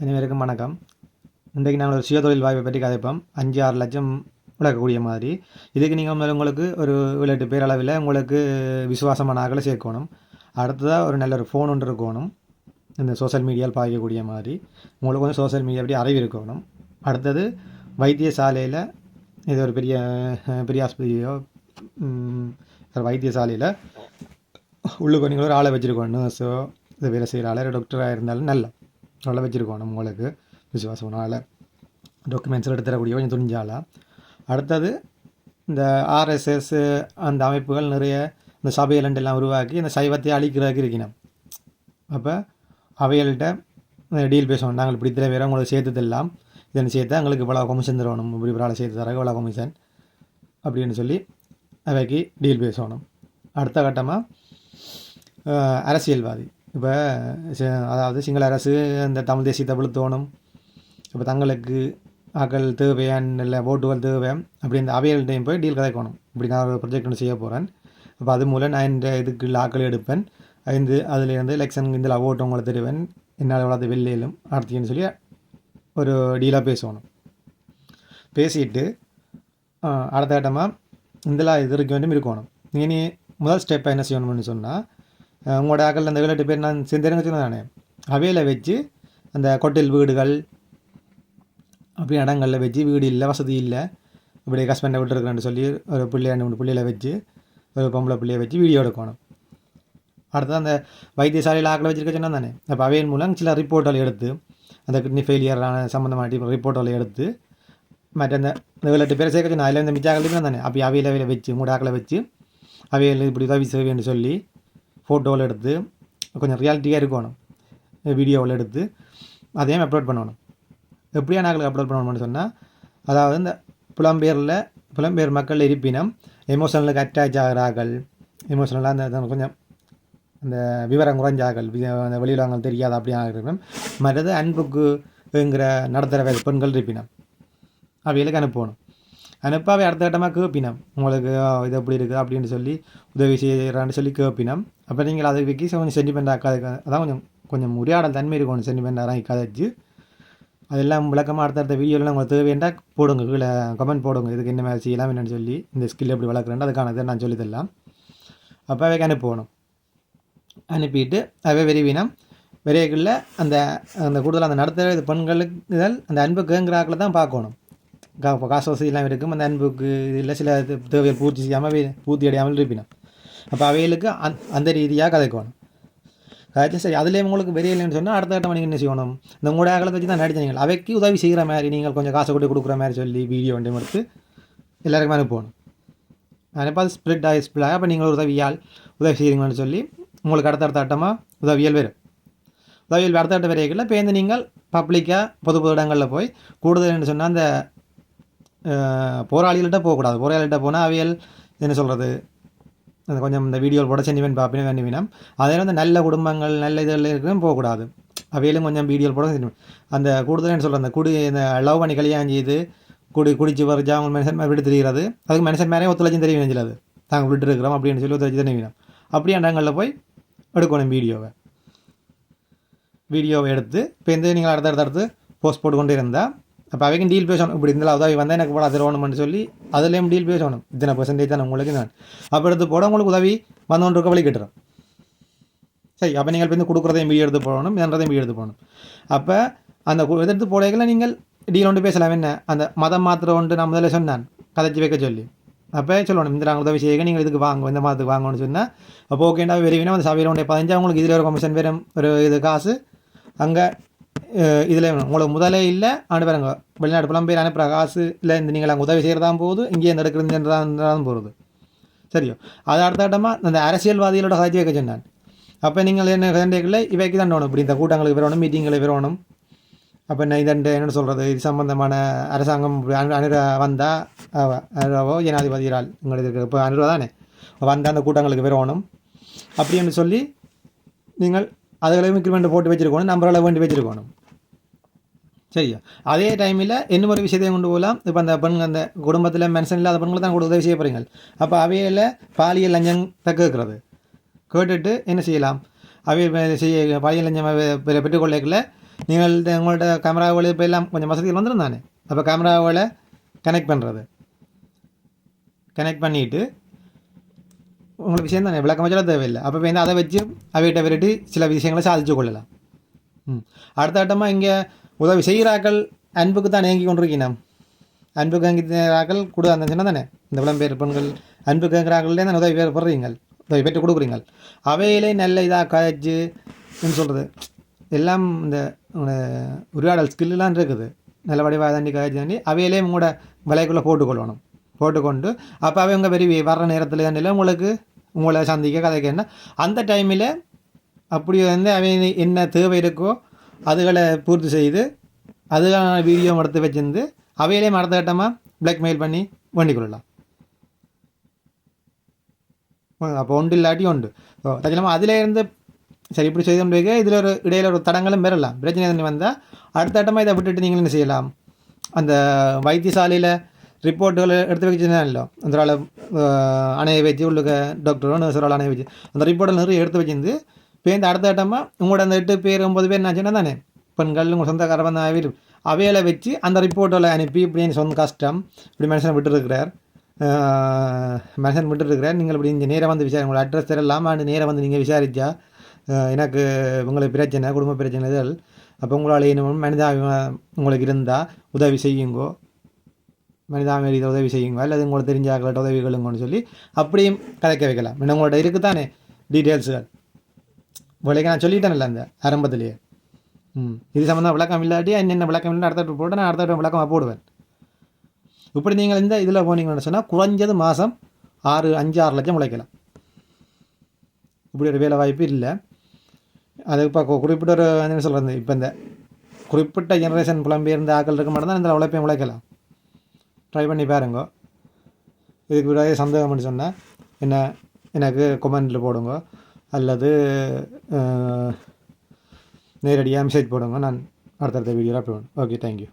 அனைவருக்கும் வணக்கம். இன்றைக்கு நாங்கள் ஒரு சுயதொழில் வாய்ப்பை பற்றி கதைப்போம். அஞ்சு ஆறு லட்சம் விளக்கக்கூடிய மாதிரி. இதுக்கு நீங்கள் உங்களுக்கு ஒரு ஏழு எட்டு பேர் அளவில் உங்களுக்கு விசுவாசமான ஆக்களை சேர்க்கணும். அடுத்ததாக ஒரு நல்ல ஒரு ஃபோன் ஒன்று இருக்கணும். இந்த சோஷியல் மீடியாவில் பாய்க்கக்கூடிய மாதிரி. உங்களுக்கு வந்து சோஷியல் மீடியா பற்றி அறிவு இருக்கணும். அடுத்தது வைத்தியசாலையில் இது ஒரு பெரிய பெரிய ஆஸ்பத்திரியோ வைத்தியசாலையில் உள்ளுக்கு நீங்கள் ஒரு ஆளை வச்சுருக்கோம் நர்ஸோ இது வேலை செய்கிற ஆளோ டாக்டராக இருந்தாலும் நல்ல. சொல்ல வச்சுருக்கணும் உங்களுக்கு. விசுவாசமான ஆளை டாக்குமெண்ட்ஸ் எடுத்து தரக்கூடிய கொஞ்சம் துணிஞ்சாலா. அடுத்தது இந்த ஆர்எஸ்எஸ் அந்த அமைப்புகள் நிறைய இந்த சபையிலண்டு எல்லாம் உருவாக்கி இந்த சைவத்தை அழிக்கிறதுக்கு இருக்கணும். அப்போ அவைகள்கிட்ட டீல் பேசணும் நாங்கள் இப்படி இத்தனை பேரை உங்களுக்கு சேர்த்து இதன் சேர்த்து எங்களுக்கு இவ்வளோ கமிஷன் தரணும் இப்படி ஒரு சேர்த்து தர இவ்வளோ கமிஷன் அப்படின்னு சொல்லி அவைக்கு டீல் பேசணும் அடுத்த கட்டமாக அரசியல்வாதி. இப்போ அதாவது சிங்கள அரசு அந்த தமிழ் தேசிய தமிழ் தோணும் இப்போ தங்களுக்கு ஆக்கள் தேவையான் இல்லை ஓட்டுகள் தேவை அப்படி இந்த அவைகள்டையும் போய் டீல் கதைக்கணும். இப்படி நான் ஒரு ப்ரொஜெக்ட் ஒன்று செய்ய போகிறேன் அப்போ அது மூலம் நான் இந்த இதுக்கு ஆக்கள் எடுப்பேன். ஐந்து அதுலேருந்து எலெக்ஷன் இதில் ஓட்டு உங்களை தருவேன். என்னால் எவ்வளோ வெளியிலும் அடுத்தின்னு சொல்லி ஒரு டீலாக பேசணும். பேசிட்டு அடுத்த கட்டமாக இதில் இது வரைக்கும் வேண்டும் இருக்கணும். இனி முதல் ஸ்டெப்பாக என்ன செய்யணும்னு சொன்னால் உங்களோட ஆக்கள் அந்த விளையாட்டு பேர் நான் செஞ்சேன்னு சொன்னேன் அவையில் வச்சு அந்த கொட்டில் வீடுகள் அப்படி இடங்களில் வச்சு வீடு இல்லை வசதி இல்லை இப்படி ஹஸ்பண்டை விட்டுருக்குறேன்னு சொல்லி ஒரு பிள்ளை ரெண்டு மூணு பிள்ளையில வச்சு ஒரு பொம்பளை பிள்ளையை வச்சு வீடியோ எடுக்கணும். அடுத்தது அந்த வைத்தியசாலையில் ஆக்களை வச்சுருக்க சொன்னால் தானே? அப்போ அவையின் மூலம் சில ரிப்போர்ட்டுகள் எடுத்து அந்த கிட்னி ஃபெயிலியரான சம்மந்தமான ரிப்போர்ட்டுகளை எடுத்து மற்ற அந்த இந்த விளையாட்டு பேரை சேர்க்க சொன்னால் அதில் இந்த மிச்சாக்கள் தானே? அப்போ அவையில் அவையில் வச்சு மூடாக்களை ஆக்களை வச்சு அவையில் இப்படி உதவி செய்வேன்னு சொல்லி ஃபோட்டோவில் எடுத்து கொஞ்சம் ரியாலிட்டியாக இருக்கணும். வீடியோவில் எடுத்து அதையும் அப்லோட் பண்ணணும். எப்படியா நாங்களுக்கு அப்லோட் பண்ணணும்னு சொன்னால் அதாவது இந்த புலம்பெயரில் புலம்பெயர் மக்கள் இருப்பினம் எமோஷனலுக்கு அட்டாச் ஆகிறார்கள் எமோஷனலாக அந்த கொஞ்சம் அந்த விவரம் குறைஞ்சார்கள். வி- அந்த வெளியிடங்கள் தெரியாது அப்படி ஆகிறோம் மற்றது அன்புக்குங்கிற நடத்துகிற பெண்கள் இருப்பினம் அவைகளுக்கு அனுப்பணும். அனுப்ப அடுத்த கட்டமாக கேட்பினம் உங்களுக்கு இது எப்படி இருக்குது அப்படின்னு சொல்லி உதவி செய்கிறான்னு சொல்லி கேட்பினம் அப்போ நீங்கள் அதை வைக்கி கொஞ்சம் சென்டிமெண்ட் கதை அதான் கொஞ்சம் கொஞ்சம் உரையாடல் தன்மை இருக்கணும் சென்டிமெண்ட் இறங்கி கதைச்சு அதெல்லாம் விளக்கமாக அடுத்தடுத்த வீடியோவில் உங்களுக்கு தேவைண்டா போடுங்க. கீழே கமெண்ட் போடுங்க. இதுக்கு என்ன மாதிரி செய்யலாம் என்னென்னு சொல்லி இந்த ஸ்கில் எப்படி வளர்க்குறேன் அதுக்கான நான் சொல்லி தரலாம் அப்போ அவைக்கு அனுப்பணும் அனுப்பிட்டு அவை விரைவினம். விரைவுக்குள்ளே அந்த அந்த கூடுதல் அந்த நடத்துகிற இது பெண்களுக்கு அந்த அன்பு கேங்கிறாக்களை தான் பார்க்கணும். கா இப்போ காசு வசதியெல்லாம் இருக்கும் அந்த அன்புக்கு இதில் சில தேவையை தேவைகள் பூர்த்தி செய்யாமல் பூர்த்தி அடையாமல் இருப்பினோம் அப்போ அவைகளுக்கு அந் அந்த ரீதியாக கதைக்கணும் கதைச்சு சரி அதிலே உங்களுக்கு வெறியில்லைன்னு சொன்னால் அடுத்த கட்டம் நீங்கள் என்ன செய்யணும் இந்த உங்களோட அகலத்தை வச்சு தான் நீங்கள் அவைக்கு உதவி செய்கிற மாதிரி நீங்கள் கொஞ்சம் காசு கொண்டு கொடுக்குற மாதிரி சொல்லி வீடியோ வண்டி எடுத்து எல்லாருக்குமே அனுப்பணும் அனுப்ப அது ஸ்ப்ளிட் ஆகி ஸ்ப்ளிட் ஆகி அப்போ நீங்கள் ஒரு உதவியால் உதவி செய்கிறீங்கன்னு சொல்லி உங்களுக்கு அடுத்தடுத்த ஆட்டமாக உதவியல் வரும் உதவியல் அடுத்த கட்ட வரைகளில் பேருந்து நீங்கள் பப்ளிக்காக பொது பொது இடங்களில் போய் கூடுதல்னு சொன்னால் அந்த போராளிகள்கிட்ட போகக்கூடாது. போராளிகிட்ட போனால் அவியல் என்ன சொல்கிறது அந்த கொஞ்சம் இந்த வீடியோவில் போட சென்டிமெண்ட் பார்ப்பேன் வேண்டிவினம் அதே வந்து நல்ல குடும்பங்கள் நல்ல இதில் இருக்கிறதும் போகக்கூடாது. அவையிலும் கொஞ்சம் வீடியோவில் போட sentiment. அந்த கூடுதலாக என்ன சொல்கிறது அந்த குடி இந்த லவ் பண்ணி கல்யாணம் செய்து குடி குடிச்சு வரைஞ்சா அவங்க மனுஷன் மேலே விட்டு தெரிகிறது அதுக்கு மனுஷன் மேலே ஒத்துழைச்சும் தெரிய வேண்டியது நாங்கள் தாங்க விட்டு இருக்கிறோம் அப்படின்னு சொல்லி ஒத்துழைச்சு தெரியும் அப்படி இடங்களில் போய் எடுக்கணும் வீடியோவை வீடியோவை எடுத்து இப்போ இந்த நீங்கள் அடுத்தடுத்து அடுத்து போஸ்ட் போட்டு கொண்டு இருந்தால் அப்போ அவைக்கும் டீல் பேசணும் இப்படி இருந்தாலும் உதவி வந்தால் எனக்கு போட தருவணும்னு சொல்லி அதுலேயும் டீல் பேசணும் இத்தனை பர்சன்டேஜ் தான் உங்களுக்கு நான். அப்போ எடுத்து போட உங்களுக்கு உதவி வந்தோன்று இருக்க வழி கட்டுறோம். சரி அப்போ நீங்கள் இப்போ வந்து கொடுக்குறதையும் வீடியோ எடுத்து போகணும் என்றதையும் வீடியோ எடுத்து போகணும் அப்போ அந்த கு- இதை எடுத்து நீங்கள் டீல் ஒன்று பேசலாம். என்ன? அந்த மதம் மாத்திரம் ஒன்று நான் முதல்ல சொன்னான். கதைச்சி வைக்க சொல்லி. அப்போ சொல்லணும் இந்த நாங்கள் உதவி செய்யுங்க நீங்கள் இதுக்கு வாங்க இந்த மதத்துக்கு வாங்கணும்னு சொன்னால் அப்போ ஓகேண்டா வெறிவினா அந்த சபையில் ஒன்றை பதினஞ்சு உங்களுக்கு இதில் ஒரு கமிஷன் வரும். ஒரு இது காசு. அங்கே இதில் உங்களுக்கு முதலே இல்லை ஆண்டு வெளிநாட்டு புலம்பெயர் அனுப்புகிற காசு இல்லை இந்த நீங்கள் அங்கே உதவி செய்கிறதான் போகுது இங்கே இந்த எடுக்கிறது போகிறது சரியோ? அது அடுத்த கட்டமாக அந்த அரசியல்வாதிகளோட கதைச்சி வைக்க சொன்னான் அப்போ நீங்கள் என்ன கதைகளை இவைக்கு தான் வேணும். இப்படி இந்த கூட்டங்களுக்கு வரணும் மீட்டிங்களை வரணும் அப்போ என்ன இதண்டு என்ன சொல்கிறது இது சம்பந்தமான அரசாங்கம் அனு அனுர வந்தால் அனுராவோ ஜனாதிபதியால் உங்களுக்கு இருக்கிற இப்போ அனுரா தானே வந்தால் அந்த கூட்டங்களுக்கு வரணும் அப்படின்னு சொல்லி நீங்கள் அதுகளையும் இன்க்ரிமெண்ட் போட்டு வச்சுருக்கணும் நம்பரால் வேண்டி வச்சுருக்கணும். சரியா? அதே டைமில் இன்னும் ஒரு விஷயத்தையும் கொண்டு போகலாம். இப்போ அந்த பெண் அந்த குடும்பத்தில் மென்ஷன் இல்லாத பெண்களை தான் கூட உதவி செய்ய போகிறீங்க அப்போ அவையில் பாலியல் லஞ்சம் தக்க இருக்கிறது கேட்டுட்டு என்ன செய்யலாம்? அவை செய்ய பாலியல் லஞ்சம் அவை பெற்றுக்கொள்ளக்குள்ள நீங்கள் உங்கள்ட்ட கேமராவில் இப்போ எல்லாம் கொஞ்சம் வசதிகள் வந்துடும் தானே அப்போ கேமராவில் கனெக்ட் பண்ணுறது கனெக்ட் பண்ணிவிட்டு உங்களுக்கு விஷயம் தானே விளக்கம் வச்சாலும் தேவையில்லை அப்போ வந்து அதை வச்சு அவைகிட்ட விரட்டி சில விஷயங்களை சாதிச்சு கொள்ளலாம் ம் அடுத்த கட்டமாக இங்கே உதவி செய்கிறாக்கள் அன்புக்கு தான் ஏங்கி கொண்டிருக்கணும் அன்பு கேங்கிறாக்கள் கொடு அந்த சின்ன தானே இந்த விளம்பெயர் பெண்கள் அன்பு கேட்குறாங்களே தான் உதவி பேர் போடுறீங்க உதவி பெற்று கொடுக்குறீங்க அவையிலே நல்ல இதாக காய்ச்சி சொல்கிறது எல்லாம் இந்த உரையாடல் ஸ்கில்லாம் இருக்குது நல்ல வடிவாக தாண்டி காய்ச்சி தாண்டி அவையிலே உங்களோட விலைக்குள்ளே போட்டுக்கொள்ளணும் போட்டுக்கொண்டு அப்போ அவங்க பெரிய வர்ற நேரத்தில் தானே உங்களுக்கு உங்களை சந்திக்க கதைக்கு என்ன? அந்த டைமில் அப்படி வந்து அவன் என்ன தேவை இருக்கோ அதுகளை பூர்த்தி செய்து அதுக்கான வீடியோ எடுத்து வச்சிருந்து அவையிலே அடுத்த கட்டமாக பிளாக்மெயில் பண்ணி வேண்டிக் கொள்ளலாம் அப்போ ஒன்று இல்லாட்டி உண்டு. ஓ தச்சனமாக அதில் இருந்து சரி இப்படி செய்து கொண்டு இதில் ஒரு இடையில ஒரு தடங்களும் பெறலாம். பிரச்சனை வந்தால் அடுத்த கட்டமாக இதை விட்டுட்டு நீங்கள் என்ன செய்யலாம்? அந்த வைத்தியசாலையில் ரிப்போர்ட்டுகள் எடுத்து வச்சுருந்தாங்களோ அந்த ஆளை அணைய வச்சு உள்ளுக்க டாக்டரோ நர்ஸரோட அணைய வச்சு அந்த ரிப்போர்ட்டில் நிறைய எடுத்து வச்சிருந்து பேருந்து அடுத்த கட்டமாக உங்களோட அந்த எட்டு பேர் ஒம்பது பேர் என்னாச்சுன்னா தானே பெண்கள் உங்கள் சொந்தக்கார வந்து அவையில் அவையில் வச்சு அந்த ரிப்போர்ட்டில் அனுப்பி இப்படின்னு சொந்த கஷ்டம் இப்படி மனுஷனை விட்டுருக்கிறார் மனுஷன் விட்டுருக்கிறார் நீங்கள் இப்படி இங்கே நேராக வந்து விசாரி உங்களோட அட்ரஸ் தரலாம் நேராக வந்து நீங்கள் விசாரித்தா எனக்கு உங்களுக்கு பிரச்சனை குடும்ப பிரச்சனை இதழ் அப்போ உங்களால் இன்னும் மனிதாபிமா உங்களுக்கு இருந்தால் உதவி செய்யுங்கோ மனிதாபிமான உதவி செய்யுங்க அல்லது உங்களுக்கு தெரிஞ்ச ஆக்கள்கிட்ட உதவி கொள்ளுங்கன்னு சொல்லி அப்படியும் கதைக்க வைக்கலாம். இன்னும் உங்கள்கிட்ட இருக்குதானே டீட்டெயில்ஸுகள் உங்களுக்கு நான் சொல்லிட்டேன்ல அந்த ஆரம்பத்திலேயே. ம் இது சம்மந்தம் விளக்கம் இல்லாட்டி என்னென்ன விளக்கம் இல்லை அடுத்த போட்டு நான் அடுத்த விளக்கமாக போடுவேன். இப்படி நீங்கள் இந்த இதில் போனீங்கன்னு சொன்னால் குறைஞ்சது மாதம் ஆறு அஞ்சு ஆறு லட்சம் உழைக்கலாம். இப்படி ஒரு வேலை வாய்ப்பு இல்லை. அது இப்போ குறிப்பிட்ட ஒரு என்ன சொல்கிறது இப்போ இந்த குறிப்பிட்ட ஜெனரேஷன் புலம்பெயர்ந்த ஆக்கள் இருக்க மட்டும் தான் இந்த உழைப்பையும் உழைக்கலாம். ட்ரை பண்ணி பாருங்க. இதுக்கு விட மட்டும் சொன்னேன். என்ன எனக்கு கொமெண்டில் போடுங்க. அல்லது நேரடியாக மெசேஜ் போடுங்க. நான் அடுத்தடுத்த வீடியோவில் அப்லோட் ஓகே தேங்க்யூ